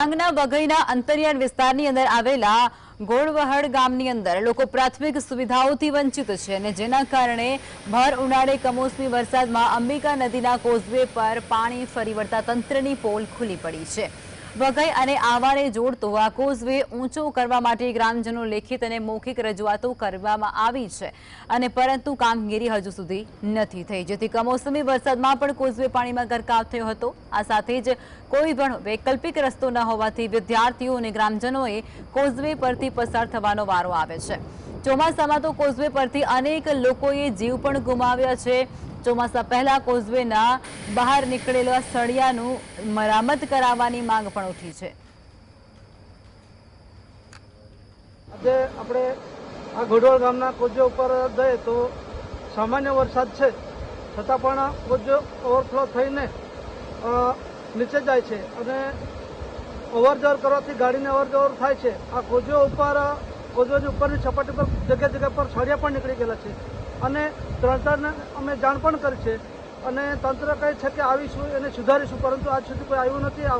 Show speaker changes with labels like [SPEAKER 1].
[SPEAKER 1] ડાંગના વઘઈના અંતરિયાળ વિસ્તારની અંદર આવેલા ગોળવહડ ગામની અંદર લોકો પ્રાથમિક સુવિધાઓથી વંચિત છે અને જેના કારણે ભર ઉનાળે કમોસમી વરસાદમાં અંબિકા નદીના કોઝવે પર પાણી ફરી વળતા તંત્રની પોલ ખુલી પડી છે. વઘઈ અને આવાને જોડતો આ કોઝવે ઊંચો કરવા માટે ગ્રામજનો લેખિત અને મૌખિક રજૂઆતો કરવામાં આવી છે. અને પરંતુ કામગીરી હજુ સુધી નથી થઈ. જેથી કમોસમી વરસાદમાં પણ કોઝવે પાણીમાં ગરકાવ થયો હતો. આ સાથે જ કોઈ પણ વૈકલ્પિક રસ્તો ન હોવાથી વિદ્યાર્થીઓ અને ગ્રામજનોએ કોઝવે પરથી પસાર થવાનો વારો આવે છે. ચોમાસામાં તો કોઝવે પરથી અનેક લોકોએ જીવ પણ ગુમાવ્યા છે. ચોમાસા પહેલા કોઝવેના બહાર નીકળેલા સળિયાનું મરામત કરાવવાની માંગ પણ ઉઠી છે.
[SPEAKER 2] આજે આપણે આ ઘોડોળ ગામના કોજો ઉપર જઈએ તો સામાન્ય વરસાદ છે. છતાં પણ કોજો ઓવરફ્લો થઈને નીચે જાય છે અને ઓવરજોર કરવાથી ગાડીને ઓવરજોર થાય છે. આ કોજો ઉપર કોજોની ઉપરની સપાટી પર જગ્યા જગ્યા પર સળિયા પણ નીકળી ગયેલા છે. અને તંત્રને અમે જાણ પણ કરી છે. અને તંત્ર કહે છે કે આવીશું, એને સુધારીશું, પરંતુ આજ સુધી કોઈ આવ્યું નથી